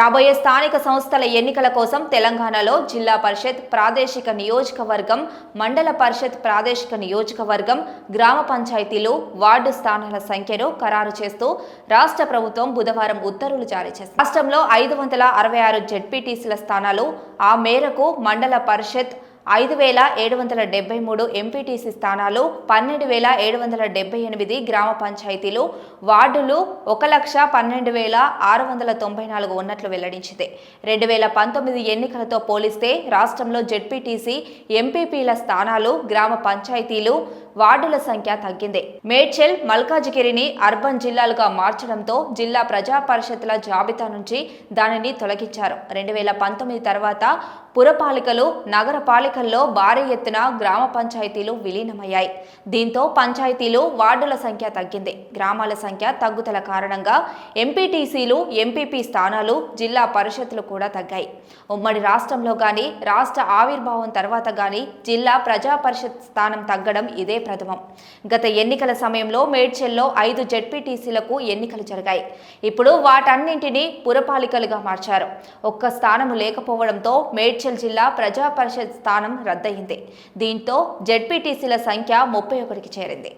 రాబోయే స్థానిక సంస్థల ఎన్నికల కోసం తెలంగాణలో జిల్లా పరిషత్ ప్రాదేశిక నియోజకవర్గం మండల పరిషత్ ప్రాదేశిక నియోజకవర్గం గ్రామ పంచాయతీలు వార్డు స్థానాల సంఖ్యను ఖరారు చేస్తూ రాష్ట్ర ప్రభుత్వం బుధవారం ఉత్తర్వులు జారీ చేసింది. రాష్ట్రంలో ఐదు వందల అరవై ఆరు జెడ్పీటీసీల స్థానాలు ఆ మేరకు మండల పరిషత్ ఐదు వేల ఏడు వందల డెబ్బై మూడు ఎంపీటీసీ స్థానాలు పన్నెండు వేల ఏడు వందల డెబ్బై ఎనిమిది గ్రామ పంచాయతీలు వార్డులు ఒక లక్ష పన్నెండు వేల ఆరు వందల తొంభై నాలుగు ఉన్నట్లు వెల్లడించింది. రెండు వేల పంతొమ్మిది ఎన్నికలతో పోలిస్తే రాష్ట్రంలో జెడ్పీటీసీ ఎంపీపీల స్థానాలు గ్రామ పంచాయతీలు వార్డుల సంఖ్య తగ్గింది. మేడ్చల్ మల్కాజిగిరిని అర్బన్ జిల్లాలుగా మార్చడంతో జిల్లా ప్రజా పరిషత్ల జాబితా నుంచి దానిని తొలగించారు. రెండు వేల పంతొమ్మిది తర్వాత పురపాలికలు నగరపాలికల్లో భారీ ఎత్తున గ్రామ పంచాయతీలు విలీనమయ్యాయి. దీంతో పంచాయతీలు వార్డుల సంఖ్య తగ్గింది. గ్రామాల సంఖ్య తగ్గుదల కారణంగా ఎంపీటీసీలు ఎంపీపీ స్థానాలు జిల్లా పరిషత్లు కూడా తగ్గాయి. ఉమ్మడి రాష్ట్రంలో కానీ రాష్ట్ర ఆవిర్భావం తర్వాత కానీ జిల్లా ప్రజా పరిషత్ స్థానం తగ్గడం ఇదే ప్రథమం. గత ఎన్నికల సమయంలో మేడ్చల్లో ఐదు జడ్పీటీసీలకు ఎన్నికలు జరిగాయి. ఇప్పుడు వాటన్నింటినీ పురపాలికలుగా మార్చారు. ఒక్క స్థానము లేకపోవడంతో మేడ్చల్ జిల్లా ప్రజా పరిషత్ స్థానం రద్దయింది. దీంతో జడ్పీటీసీల సంఖ్య ముప్పై ఒకటికి చేరింది.